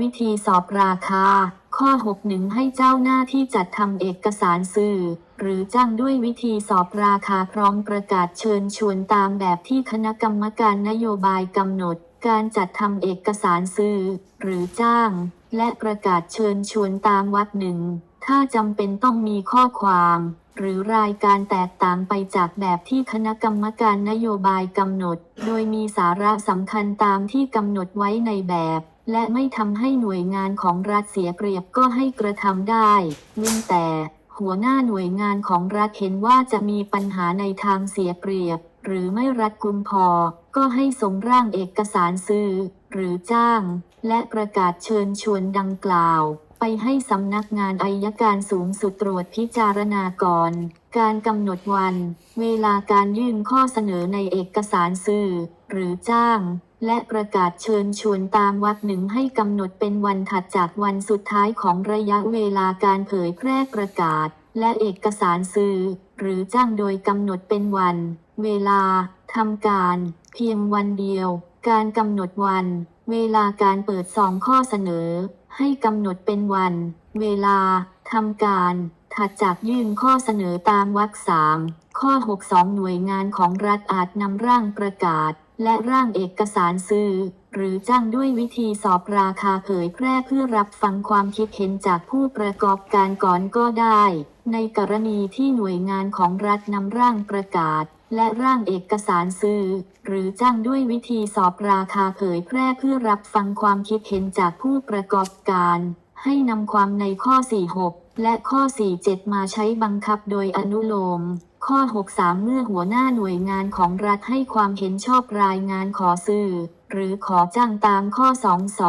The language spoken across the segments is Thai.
วิธีสอบราคา ข้อ 61 ให้เจ้าหน้าที่จัดทำเอกสารสื่อ หรือจ้างด้วยวิธีสอบราคาพร้อมประกาศเชิญชวนตามแบบที่คณะกรรมการนโยบายกำหนด การจัดทำเอกสารสื่อ หรือจ้าง และประกาศเชิญชวนตามวัดหนึ่ง ถ้าจำเป็นต้องมีข้อความ หรือรายการแตกต่างไปจากแบบที่คณะกรรมการนโยบายกำหนด โดยมีสาระสำคัญตามที่กำหนดไว้ในแบบ และไม่ทำให้หน่วยงานของรัฐเสียเปรียบก็ให้กระทำได้เว้นแต่หัวหน้าหน่วยงานของรัฐเห็นว่าจะมีปัญหาในทางเสียเปรียบ หรือไม่รัดกุมพอ ก็ให้ส่งร่างเอกสารซื้อ หรือจ้าง และประกาศเชิญชวนดังกล่าว ไปให้สำนักงานอายการสูงสุดตรวจพิจารณาก่อน การกำหนดวัน เวลาการยื่นข้อเสนอในเอกสารซื้อ หรือจ้าง และประกาศเชิญชวนตามวรรคหนึ่งให้กำหนดเป็นวันถัดจากวันสุดท้ายของระยะเวลาการเผยแพร่ประกาศ และเอกสารซื้อหรือจ้างโดยกำหนดเป็นวัน เวลาทำการ เพียงวันเดียว การกำหนดวัน เวลาการเปิดสองข้อเสนอ ให้กำหนดเป็นวัน เวลาทำการถัดจากยื่นข้อเสนอตามวรรคสามข้อ 62 หน่วยงานของรัฐอาจนำร่างประกาศ และร่างเอกสารซื้อ หรือจ้างด้วยวิธีสอบราคาเผยแพร่เพื่อรับฟังความคิดเห็นจากผู้ประกอบการก่อนก็ได้ ในกรณีที่หน่วยงานของรัฐนำร่างประกาศ และร่างเอกสารซื้อ หรือจ้างด้วยวิธีสอบราคาเผยแพร่เพื่อรับฟังความคิดเห็นจากผู้ประกอบการ ให้นำความในข้อ 46 และข้อ 47 มาใช้บังคับโดยอนุโลม ข้อ 63 เมื่อหัวหน้าหน่วยงานของรัฐให้ความเห็นชอบรายงานขอซื้อ หรือขอจ้างตามข้อ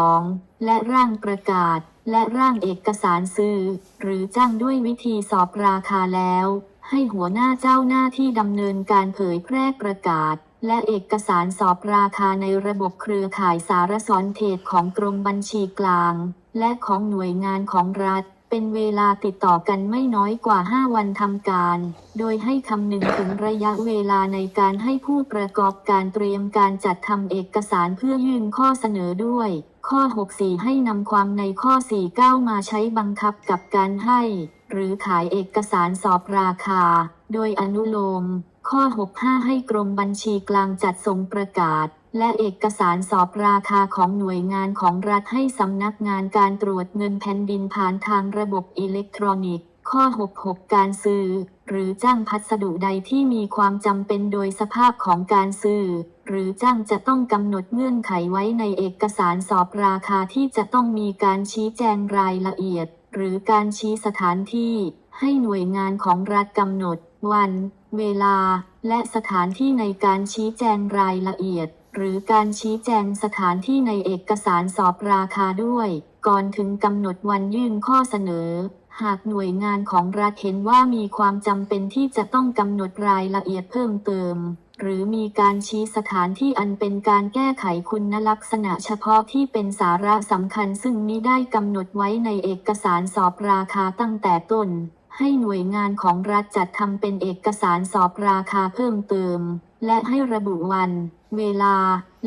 22 และร่างประกาศ และร่างเอกสารซื้อ หรือจ้างด้วยวิธีสอบราคาแล้ว ให้หัวหน้าเจ้าหน้าที่ดำเนินการเผยแพร่ประกาศ และเอกสารสอบราคาในระบบเครือข่ายสารสนเทศของกรมบัญชีกลาง และของหน่วยงานของรัฐ เป็นเวลาติดต่อกันไม่น้อยกว่า 5 วันทำการ โดยให้คำนึงถึงระยะเวลาในการให้ผู้ประกอบการเตรียมการจัดทำเอกสารเพื่อยื่นข้อเสนอด้วย ข้อ 64 ให้นำความในข้อ 49 มาใช้บังคับกับการให้ หรือขายเอกสารสอบราคา โดยอนุโลม ข้อ 65 ให้กรมบัญชีกลางจัดส่งประกาศ และเอกสารสอบราคาของหน่วยงานของรัฐให้สำนักงานการตรวจเงินแผ่นดินผ่านทางระบบอิเล็กทรอนิกส์ ข้อ 66 การซื้อ หรือจ้างพัสดุใดที่มีความจำเป็นโดยสภาพของการซื้อ หรือจ้างจะต้องกำหนดเงื่อนไขไว้ในเอกสารสอบราคาที่จะต้องมีการชี้แจงรายละเอียด หรือการชี้สถานที่ ให้หน่วยงานของรัฐกำหนด วัน เวลา และสถานที่ในการชี้แจงรายละเอียด หรือการชี้แจงสถานที่ในเอกสารสอบราคาด้วย ก่อนถึงกำหนดวันยื่นข้อเสนอ หากหน่วยงานของรัฐเห็นว่ามีความจำเป็นที่จะต้องกำหนดรายละเอียดเพิ่มเติม หรือมีการชี้สถานที่อันเป็นการแก้ไขคุณลักษณะเฉพาะที่เป็นสาระสำคัญซึ่งมิได้กำหนดไว้ในเอกสารสอบราคาตั้งแต่ต้นให้หน่วยงานของรัฐจัดทำเป็นเอกสารสอบราคาเพิ่มเติม และให้ระบุวัน เวลา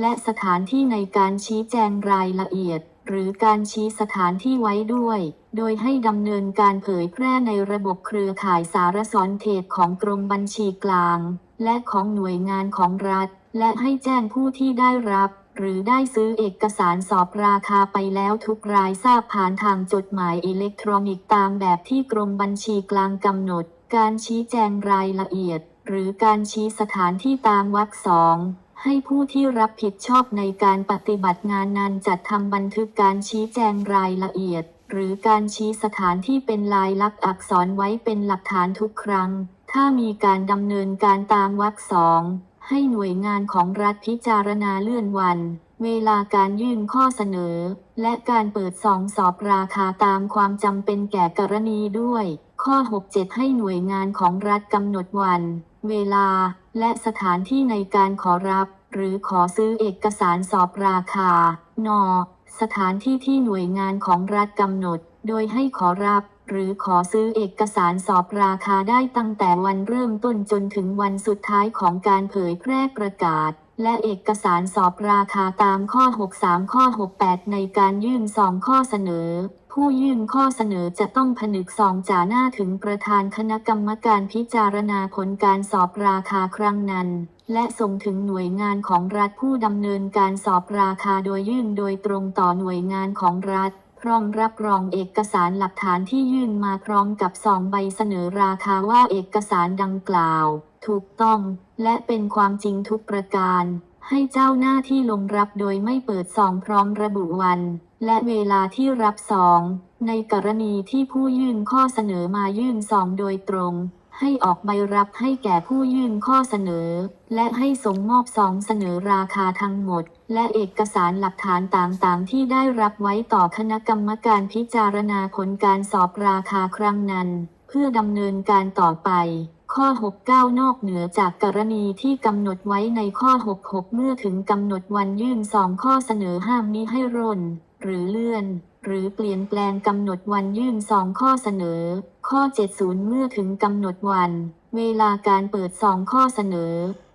และสถานที่ในการชี้แจงรายละเอียด หรือการชี้สถานที่ไว้ด้วย โดยให้ดำเนินการเผยแพร่ในระบบเครือข่ายสารสนเทศของกรมบัญชีกลาง และของหน่วยงานของรัฐ และให้แจ้งผู้ที่ได้รับ หรือได้ซื้อเอกสารสอบราคาไปแล้วทุกรายทราบผ่านทางจดหมายอิเล็กทรอนิกส์ตามแบบที่กรมบัญชีกลางกำหนด การชี้แจงรายละเอียด หรือการชี้สถานที่ตามวรรคสองให้ผู้ที่รับผิดชอบในการปฏิบัติงานนั้นจัดทำบันทึกการชี้แจงรายละเอียด หรือการชี้สถานที่เป็นลายลักษณ์อักษรไว้เป็นหลักฐานทุกครั้ง ถ้ามีการดำเนินการตามวรรคสองให้หน่วยงานของรัฐพิจารณาเลื่อนวัน เวลาการยื่นข้อเสนอ และการเปิดซองสอบราคาตามความจำเป็นแก่กรณีด้วย ข้อ 67 ให้หน่วยงานของรัฐกำหนดวัน เวลา และสถานที่ในการขอรับ หรือขอซื้อเอกสารสอบราคา น สถานที่ที่หน่วยงานของรัฐกำหนด โดยให้ขอรับหรือขอซื้อเอกสารสอบราคาได้ตั้งแต่วันเริ่มต้นจนถึงวันสุดท้ายของการเผยแพร่ประกาศ และเอกสารสอบราคาตามข้อ 63 ข้อ 68 ในการยื่นซองข้อเสนอ ผู้ยื่นข้อเสนอจะต้องผนึกซองจ่าหน้าถึงประธานคณะกรรมการพิจารณาผลการสอบราคาครั้งนั้น และส่งถึงหน่วยงานของรัฐผู้ดำเนินการสอบราคาโดยยื่นโดยตรงต่อหน่วยงานของรัฐพร้อมรับรองเอกสารหลักฐานที่ยื่นมาพร้อมกับซองใบเสนอราคาว่าเอกสารดังกล่าว ถูกต้อง และเป็นความจริงทุกประการ ให้เจ้าหน้าที่ลงรับโดยไม่เปิดซองพร้อมระบุวัน และเวลาที่รับซอง ในกรณีที่ผู้ยื่นข้อเสนอมายื่นซองโดยตรง ให้ออกใบรับให้แก่ผู้ยื่นข้อเสนอ และให้ส่งมอบซองเสนอราคาทั้งหมด และเอกสารหลักฐานต่างๆ ที่ได้รับไว้ต่อคณะกรรมการพิจารณาผลการสอบราคาครั้งนั้น เพื่อดำเนินการต่อไปข้อ 69 นอกเหนือจากกรณีที่กำหนดไว้ในข้อ 66 เมื่อถึงกำหนดวันยื่นซองข้อเสนอห้ามมิให้ร่น หรือเลื่อน หรือเปลี่ยนแปลงกำหนดวันยื่นซองข้อเสนอ ข้อ 70 เมื่อถึงกำหนดวัน เวลาการเปิดซองข้อเสนอ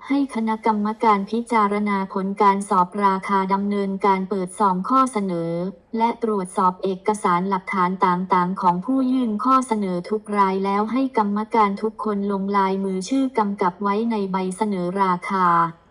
ให้คณะกรรมการพิจารณาผลการสอบราคาดำเนินการเปิดซองข้อเสนอ และตรวจสอบเอกสารหลักฐานต่างๆ ของผู้ยื่นข้อเสนอทุกรายแล้วให้กรรมการทุกคนลงลายมือชื่อกำกับไว้ในใบเสนอราคา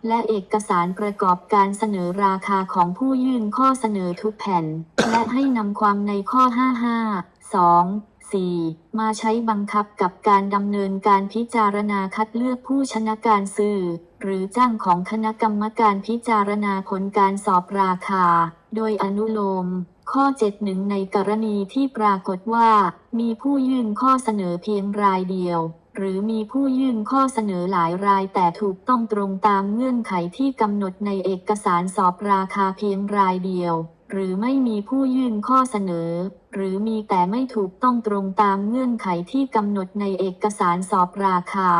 และเอกสารประกอบการเสนอราคาของผู้ยื่นข้อเสนอทุกแผ่น และให้นำความในข้อ 55 2 4 มาใช้บังคับกับการดำเนินการพิจารณาคัดเลือกผู้ชนะการซื้อ หรือจ้างของคณะกรรมการพิจารณาผลการสอบราคา โดยอนุโลม ข้อ7หนึ่งในกรณีที่ปรากฏว่า มีผู้ยื่นข้อเสนอเพียงรายเดียว หรือมีผู้ยื่นข้อเสนอหลายรายแต่ถูกต้องตรงตามเงื่อนไขที่กำหนดในเอกสารสอบราคาเพียงรายเดียว หรือไม่มีผู้ยื่นข้อเสนอ หรือมีแต่ไม่ถูกต้องตรงตามเงื่อนไขที่กำหนดในเอกสารสอบราคา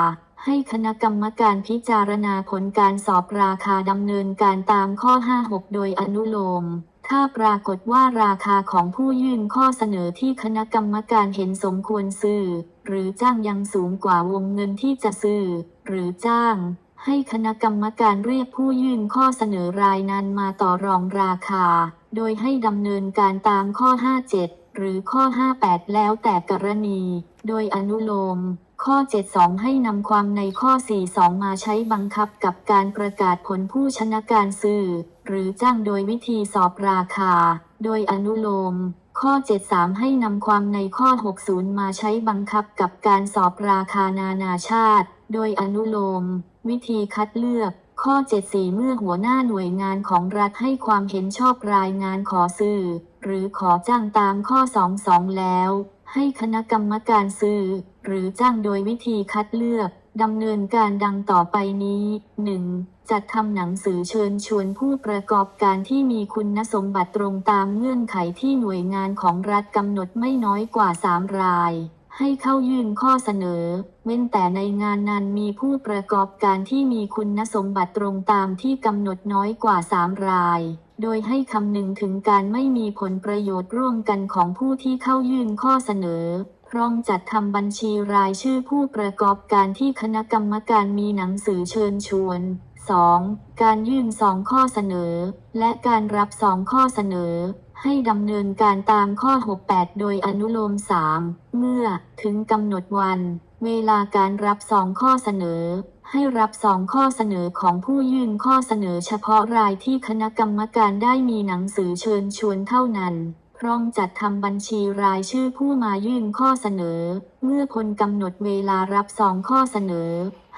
ให้คณะกรรมการพิจารณาผลการสอบราคาดำเนินการตามข้อ 56 โดยอนุโลมถ้าปรากฏว่าราคาของผู้ยื่นข้อเสนอที่คณะกรรมการเห็นสมควรซื้อ หรือจ้างยังสูงกว่าวงเงินที่จะซื้อ หรือจ้าง ให้คณะกรรมการเรียกผู้ยื่นข้อเสนอรายนั้นมาต่อรองราคา โดยให้ดำเนินการตามข้อ 57 หรือข้อ 58 แล้วแต่กรณี โดยอนุโลม ข้อ 72 ให้นำความในข้อ 42 มาใช้บังคับกับการประกาศผลผู้ชนะการซื้อ หรือจ้างโดยวิธีสอบราคา โดยอนุโลม ข้อ 73 ให้นำความในข้อ 60 มาใช้บังคับกับการสอบราคานานาชาติ โดยอนุโลม วิธีคัดเลือกข้อ 74 เมื่อหัวหน้าหน่วยงานของรัฐให้ความเห็นชอบรายงานขอซื้อ หรือขอจ้างตามข้อ 22 แล้ว ให้คณะกรรมการซื้อ หรือจ้างโดยวิธีคัดเลือกดำเนินการดังต่อไปนี้ 1. จัดทำหนังสือเชิญชวนผู้ประกอบการที่มีคุณสมบัติตรงตามเงื่อนไขที่หน่วยงานของรัฐกำหนดไม่น้อยกว่า 3 ราย ให้เข้ายื่นข้อเสนอ เว้นแต่ในงานนั้นมีผู้ประกอบการที่มีคุณสมบัติตรงตามที่กำหนดน้อยกว่า 3 ราย โดยให้คำนึงถึงการไม่มีผลประโยชน์ร่วมกันของผู้ที่เข้ายื่นข้อเสนอ รอมจัดทำบัญชีรายชื่อผู้ประกอบการที่คณะกรรมการมีหนังสือเชิญชวน 2. การยื่นสองข้อเสนอ และการรับสองข้อเสนอ ให้ดำเนินการตามข้อ 68 โดยอนุโลม 3 เมื่อถึงกำหนดวัน เวลาการรับสองข้อเสนอ ให้รับสองข้อเสนอของผู้ยื่นข้อเสนอเฉพาะรายที่คณะกรรมการได้มีหนังสือเชิญชวนเท่านั้นพร้อมจัดทำบัญชีรายชื่อผู้มายื่นข้อเสนอ เมื่อพ้นกำหนดเวลารับสองข้อเสนอ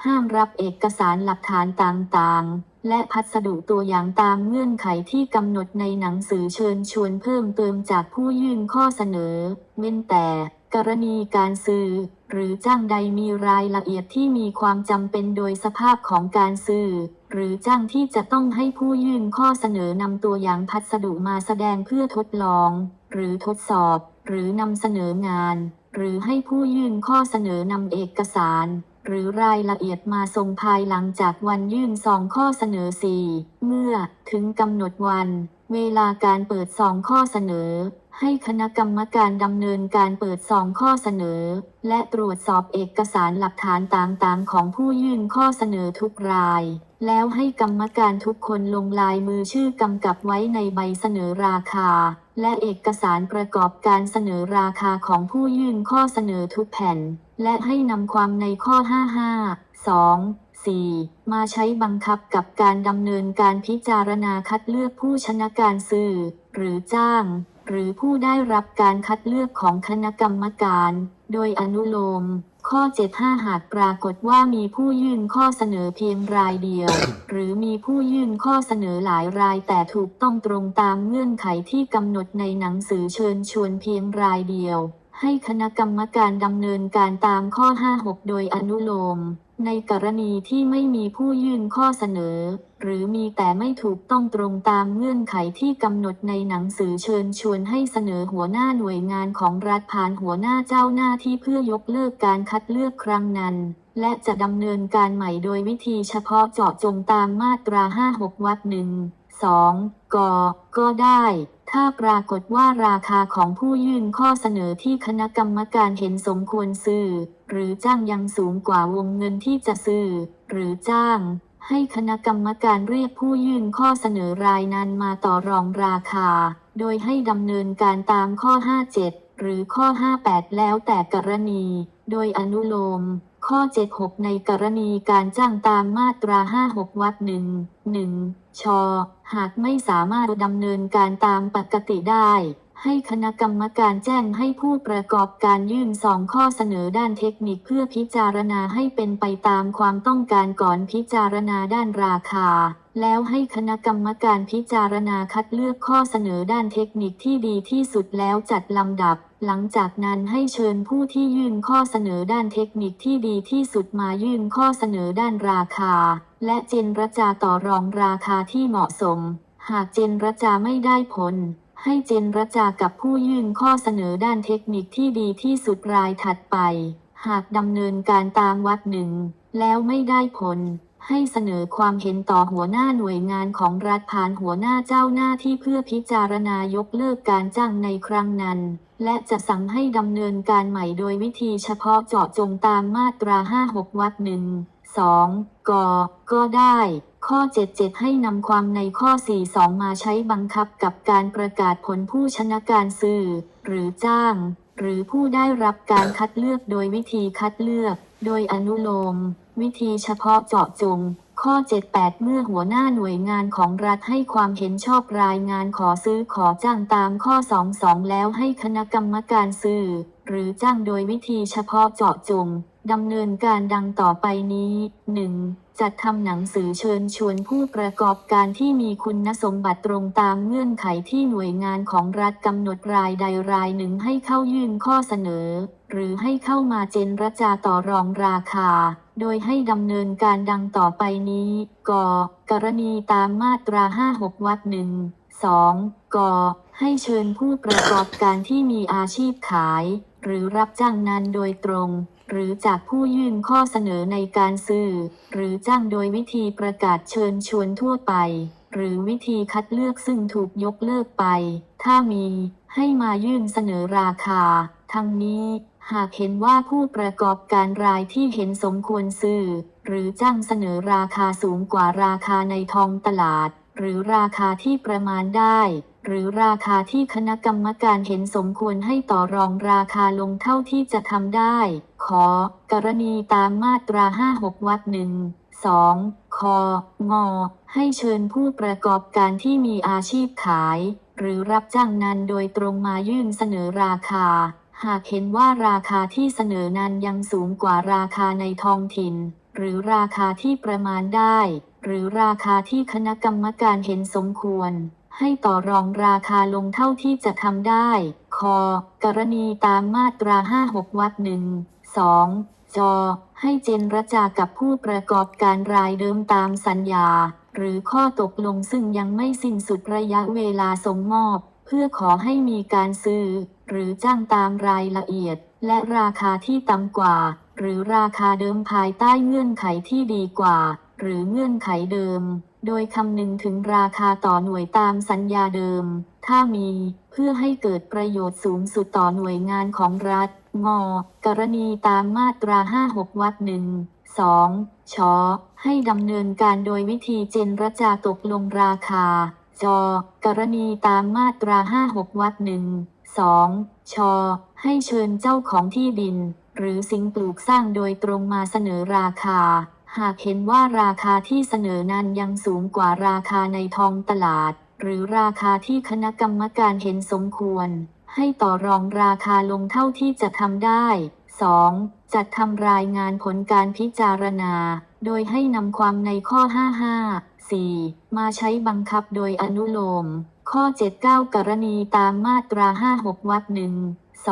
ห้ามรับเอกสารหลักฐานต่างๆ และพัสดุตัวอย่างตามเงื่อนไขที่กำหนดในหนังสือเชิญชวนเพิ่มเติมจากผู้ยื่นข้อเสนอ เว้นแต่ กรณีการซื้อ หรือจ้างใดมีรายละเอียดที่มีความจำเป็นโดยสภาพของการซื้อ หรือจ้างที่จะต้องให้ผู้ยื่นข้อเสนอนำตัวอย่างพัสดุมาแสดงเพื่อทดลอง หรือทดสอบ หรือนำเสนองาน หรือให้ผู้ยื่นข้อเสนอนำเอกสาร หรือรายละเอียดมาส่งภายหลังจากวันยื่นซองข้อเสนอสี่เมื่อ ถึงกำหนดวัน เวลาการเปิดซองข้อเสนอ ให้คณะกรรมการดำเนินการเปิดซองข้อเสนอ และตรวจสอบเอกสารหลักฐานต่างๆ ของผู้ยื่นข้อเสนอทุกราย แล้วให้กรรมการทุกคนลงลายมือชื่อกำกับไว้ในใบเสนอราคา และเอกสารประกอบการเสนอราคาของผู้ยื่นข้อเสนอทุกแผ่น และให้นำความในข้อ 55 2 4มาใช้บังคับกับการดำเนินการพิจารณาคัดเลือกผู้ชนะการซื้อ หรือจ้าง หรือผู้ได้รับการคัดเลือกของคณะกรรมการ โดยอนุโลม ข้อ 75 หากปรากฏว่ามีผู้ยื่นข้อเสนอเพียงรายเดียว หรือมีผู้ยื่นข้อเสนอหลายรายแต่ถูกต้องตรงตามเงื่อนไขที่กำหนดในหนังสือเชิญชวนเพียงรายเดียว ให้คณะกรรมการดำเนินการตามข้อ 56 โดยอนุโลม ในกรณีที่ไม่มีผู้ยื่นข้อเสนอ หรือมีแต่ไม่ถูกต้องตรงตามเงื่อนไขที่กำหนดในหนังสือเชิญชวนให้เสนอหัวหน้าหน่วยงานของรัฐผ่านหัวหน้าเจ้าหน้าที่เพื่อยกเลิกการคัดเลือกครั้งนั้น และจะดำเนินการใหม่โดยวิธีเฉพาะเจาะจงตามมาตรา 56วักหนึ่ง 2. กก็ได้ ถ้าปรากฏว่าราคาของผู้ยื่นข้อเสนอที่คณะกรรมการเห็นสมควรซื้อ หรือจ้างยังสูงกว่าวงเงินที่จะซื้อ หรือจ้าง ให้คณะกรรมการเรียกผู้ยื่นข้อเสนอรายนั้นมาต่อรองราคา โดยให้ดำเนินการตามข้อ 57 หรือข้อ 58 แล้วแต่กรณี โดยอนุโลม ข้อ 76 ในกรณีการจ้างตามมาตรา 56วรรคหนึ่งหนึ่ง ช หากไม่สามารถดำเนินการตามปกติได้ ให้คณะกรรมการแจ้งให้ผู้ประกอบการยื่นสองข้อเสนอด้านเทคนิคเพื่อพิจารณาให้เป็นไปตามความต้องการก่อนพิจารณาด้านราคา แล้วให้คณะกรรมการพิจารณาคัดเลือกข้อเสนอด้านเทคนิคที่ดีที่สุดแล้วจัดลำดับ หลังจากนั้นให้เชิญผู้ที่ยื่นข้อเสนอด้านเทคนิคที่ดีที่สุดมายื่นข้อเสนอด้านราคา และเจนรจาต่อรองราคาที่เหมาะสม หากเจนรจาไม่ได้ผล ให้เจนรจากับผู้ยื่นข้อเสนอด้านเทคนิคที่ดีที่สุดรายถัดไป หากดำเนินการตามวัดหนึ่ง แล้วไม่ได้ผล ให้เสนอความเห็นต่อหัวหน้าหน่วยงานของรัฐผ่านหัวหน้าเจ้าหน้าที่เพื่อพิจารณายกเลิกการจ้างในครั้งนั้น และจะสั่งให้ดำเนินการใหม่โดยวิธีเฉพาะเจาะจงตามมาตรา 56วักหนึ่ง 2. กก็ได้ ข้อ 77 ให้นำความในข้อ 42 มาใช้บังคับกับการประกาศผลผู้ชนะการซื้อหรือจ้าง หรือผู้ได้รับการคัดเลือกโดยวิธีคัดเลือก โดยอนุโลม วิธีเฉพาะเจาะจง ข้อ 78 เมื่อหัวหน้าหน่วยงานของรัฐให้ความเห็นชอบรายงานขอซื้อขอจ้างตามข้อ 22 แล้วให้คณะกรรมการซื้อ หรือจ้างโดยวิธีเฉพาะเจาะจงดำเนินการดังต่อไปนี้ 1. จัดทำหนังสือเชิญชวนผู้ประกอบการที่มีคุณสมบัติตรงตามเงื่อนไขที่หน่วยงานของรัฐกำหนดรายใดรายหนึ่งให้เข้ายื่นข้อเสนอ หรือให้เข้ามาเจนรจาต่อรองราคา โดยให้ดำเนินการดังต่อไปนี้กกรณีตามมาตรา 56วักหนึ่ง 2. กให้เชิญผู้ประกอบการที่มีอาชีพขาย หรือรับจ้างนั้นโดยตรง หรือจากผู้ยื่นข้อเสนอในการซื้อ หรือจ้างโดยวิธีประกาศเชิญชวนทั่วไป หรือวิธีคัดเลือกซึ่งถูกยกเลิกไป ถ้ามี ให้มายื่นเสนอราคา ทั้งนี้ หากเห็นว่าผู้ประกอบการรายที่เห็นสมควรซื้อ หรือจ้างเสนอราคาสูงกว่าราคาในท้องตลาด หรือราคาที่ประมาณได้ หรือราคาที่คณะกรรมการเห็นสมควรให้ต่อรองราคาลงเท่าที่จะทำได้ ขอ กรณีตามมาตรา 56วักหนึ่ง 2. คงให้เชิญผู้ประกอบการที่มีอาชีพขาย หรือรับจ้างนั้นโดยตรงมายื่นเสนอราคา หากเห็นว่าราคาที่เสนอนั้นยังสูงกว่าราคาในท้องถิ่น หรือราคาที่ประมาณได้ หรือราคาที่คณะกรรมการเห็นสมควร ให้ต่อรองราคาลงเท่าที่จะทำได้ ค กรณีตามมาตรา 56วักหนึ่ง 2. จให้เจนรจากับผู้ประกอบการรายเดิมตามสัญญา หรือข้อตกลงซึ่งยังไม่สิ้นสุดระยะเวลาส่งมอบ เพื่อขอให้มีการซื้อ หรือจ้างตามรายละเอียด และราคาที่ต่ำกว่า หรือราคาเดิมภายใต้เงื่อนไขที่ดีกว่า หรือเงื่อนไขเดิม โดยคำนึงถึงราคาต่อหน่วยตามสัญญาเดิม ถ้ามีเพื่อให้เกิดประโยชน์สูงสุดต่อหน่วยงานของรัฐ ง กรณีตามมาตรา 56วักหนึ่ง 2. ชอให้ดำเนินการโดยวิธีเจนรจาตกลงราคา จ กรณีตามมาตรา 56วักหนึ่ง 2. ชอ ให้เชิญเจ้าของที่ดิน หรือสิ่งปลูกสร้างโดยตรงมาเสนอราคา หากเห็นว่าราคาที่เสนอนั้นยังสูงกว่าราคาในท้องตลาด หรือราคาที่คณะกรรมการเห็นสมควร ให้ต่อรองราคาลงเท่าที่จะทำได้ 2. จัดทำรายงานผลการพิจารณา โดยให้นำความในข้อ 55 4 มาใช้บังคับโดยอนุโลม ข้อ 79 กรณีตามมาตรา 56 วรรคหนึ่ง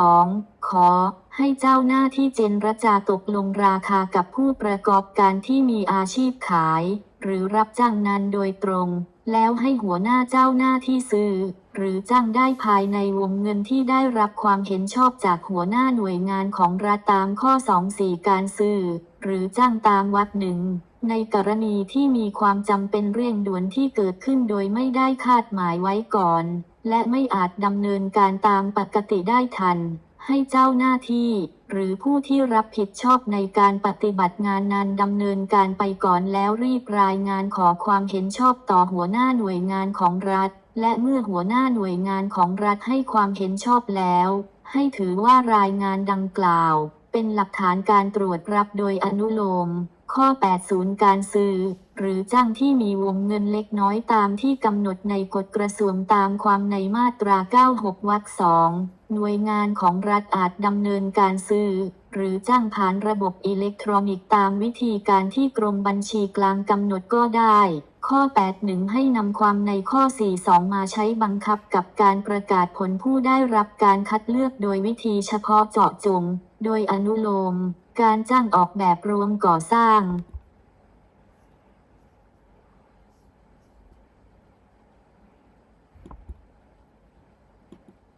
2. ขอ ให้เจ้าหน้าที่เจนรจาตกลงราคากับผู้ประกอบการที่มีอาชีพขาย หรือรับจ้างนั้นโดยตรง แล้วให้หัวหน้าเจ้าหน้าที่ซื้อ หรือจ้างได้ภายในวงเงินที่ได้รับความเห็นชอบจากหัวหน้าหน่วยงานของรัฐตามข้อ 24 การซื้อ หรือจ้างตามวักหนึ่ง ในกรณีที่มีความจำเป็นเร่งด่วนที่เกิดขึ้นโดยไม่ได้คาดหมายไว้ก่อน และไม่อาจดำเนินการตามปกติได้ทัน ให้เจ้าหน้าที่ หรือผู้ที่รับผิดชอบในการปฏิบัติงานนั้นดำเนินการไปก่อนแล้วรีบรายงานขอความเห็นชอบต่อหัวหน้าหน่วยงานของรัฐ และเมื่อหัวหน้าหน่วยงานของรัฐให้ความเห็นชอบแล้ว ให้ถือว่ารายงานดังกล่าว เป็นหลักฐานการตรวจรับโดยอนุโลม ข้อ 80 การซื้อ หรือจ้างที่มีวงเงินเล็กน้อยตามที่กำหนดในกฎกระทรวงตามความในมาตรา 96 วรรคสองหน่วยงานของรัฐอาจดำเนินการซื้อ หรือจ้างผ่านระบบอิเล็กทรอนิกส์ตามวิธีการที่กรมบัญชีกลางกำหนดก็ได้ ข้อ 81 ให้นำความในข้อ 42 มาใช้บังคับกับการประกาศผลผู้ได้รับการคัดเลือกโดยวิธีเฉพาะเจาะจง โดยอนุโลม การจ้างออกแบบรวมก่อสร้าง